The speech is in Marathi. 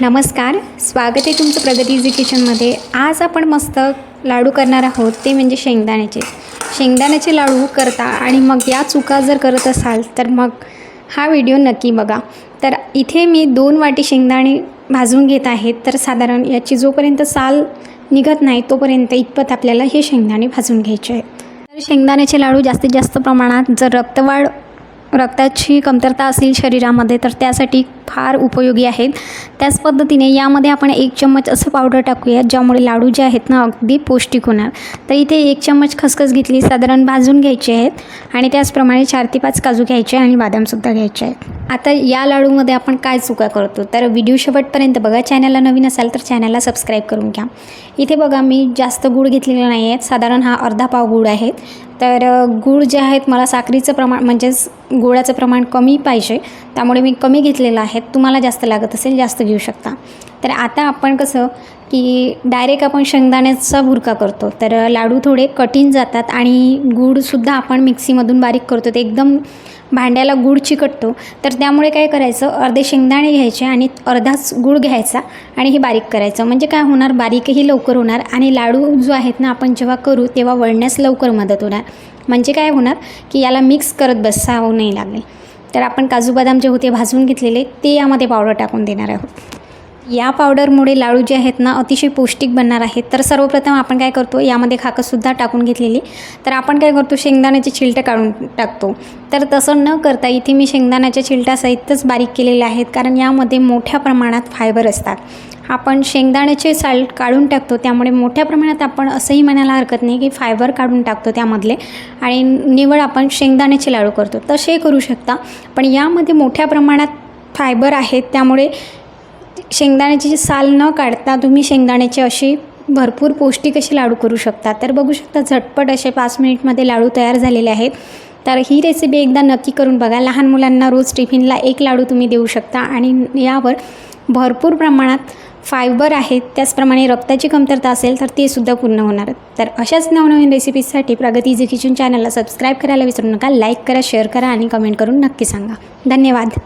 नमस्कार स्वागत आहे तुमचं प्रगती इझी किचनमध्ये आज आपण मस्त लाडू करणार आहोत ते म्हणजे शेंगदाण्याचे. शेंगदाण्याचे लाडू करता आणि मग या चुका जर करत असाल तर मग हा व्हिडिओ नक्की बघा. तर इथे मी दोन वाटी शेंगदाणे भाजून घेत आहेत तर साधारण याची जोपर्यंत साल निघत नाही तोपर्यंत इतपत आपल्याला हे शेंगदाणे भाजून घ्यायचे आहेत तर शेंगदाण्याचे लाडू जास्तीत जास्त प्रमाणात जर रक्तवाढ रक्ताची कमतरता असेल शरीरामध्ये तर त्यासाठी फार उपयोगी आहेत त्याच पद्धतीने यामध्ये आपण एक चम्मच असं पावडर टाकूया ज्यामुळे लाडू जे आहेत ना अगदी पौष्टिक होणार. तर इथे एक चम्मच खसखस घेतली साधारण भाजून घ्यायचे आहेत. आणि त्याचप्रमाणे चार ते पाच काजू घ्यायचे आणि बदामसुद्धा घ्यायचे आहेत. आता या लाडूमध्ये आपण काय चुका करतो? तर व्हिडिओ शेवटपर्यंत बघा. चॅनलला नवीन असाल तर चॅनलला सबस्क्राईब करून घ्या. इथे बघा मी जास्त गूळ घेतलेला नाही आहेत साधारण हा अर्धा पाव गूळ आहे. तर गुळ गूळ जे आहेत मला साखरीचं प्रमाण म्हणजेच गुळाचं प्रमाण कमी पाहिजे त्यामुळे मी कमी घेतलेलं आहे तुम्हाला जास्त लागत असेल जास्त घेऊ शकता. तर आता आपण कसं की डायरेक्ट आपण शेंगदाण्याचा भुरका करतो. तर लाडू थोडे कठीण जातात आणि गूळसुद्धा आपण मिक्सीमधून बारीक करतो. ते एकदम भांड्याला गूळ चिकटतो. तर त्यामुळे काय करायचं अर्धे शेंगदाणे घ्यायचे आणि अर्धाच गूळ घ्यायचा आणि हे बारीक करायचं. म्हणजे काय होणार बारीकही लवकर होणार आणि लाडू जो आहेत ना आपण जेव्हा करू तेव्हा वळण्यास लवकर मदत होणार. म्हणजे काय होणार की याला मिक्स करत बसावं नाही लागेल. तर आपण काजू बदाम जे होते भाजून घेतलेले ते यामध्ये पावडर टाकून देणार आहोत. या पावडरमुळे लाडू जे आहेत ना अतिशय पौष्टिक बनणार आहेत. तर सर्वप्रथम आपण काय करतो यामध्ये खाकंसुद्धा टाकून घेतलेली. तर आपण काय करतो शेंगदाण्याचे चिलटं काढून टाकतो. तर तसं न करता इथे मी शेंगदाण्याच्या छिलट्यासहितच बारीक केलेले आहेत कारण यामध्ये मोठ्या प्रमाणात फायबर असतात. आपण शेंगदाण्याचे साल्ट काढून टाकतो त्यामुळे मोठ्या प्रमाणात आपण असंही म्हणायला हरकत नाही की फायबर काढून टाकतो त्यामधले. आणि निवड आपण शेंगदाण्याचे लाडू करतो. तसे करू शकता पण यामध्ये मोठ्या प्रमाणात फायबर आहेत त्यामुळे शेंगदाण्याची जी साल न काढता तुम्ही शेंगदाण्याचे अशी भरपूर पौष्टिक असे लाडू करू शकता. तर बघू शकता झटपट असे पाच मिनिटमध्ये लाडू तयार झालेले आहेत. तर ही रेसिपी एकदा नक्की करून बघा. लहान मुलांना रोज टिफिनला एक लाडू तुम्ही देऊ शकता आणि यावर भरपूर प्रमाणात फायबर आहेत त्याचप्रमाणे रक्ताची कमतरता असेल तर ते सुद्धा पूर्ण होणार. तर अशाच नवनवीन रेसिपीजसाठी प्रगती इझी किचन चॅनलला सबस्क्राईब करायला विसरू नका. लाईक करा शेअर करा आणि कमेंट करून नक्की सांगा. धन्यवाद.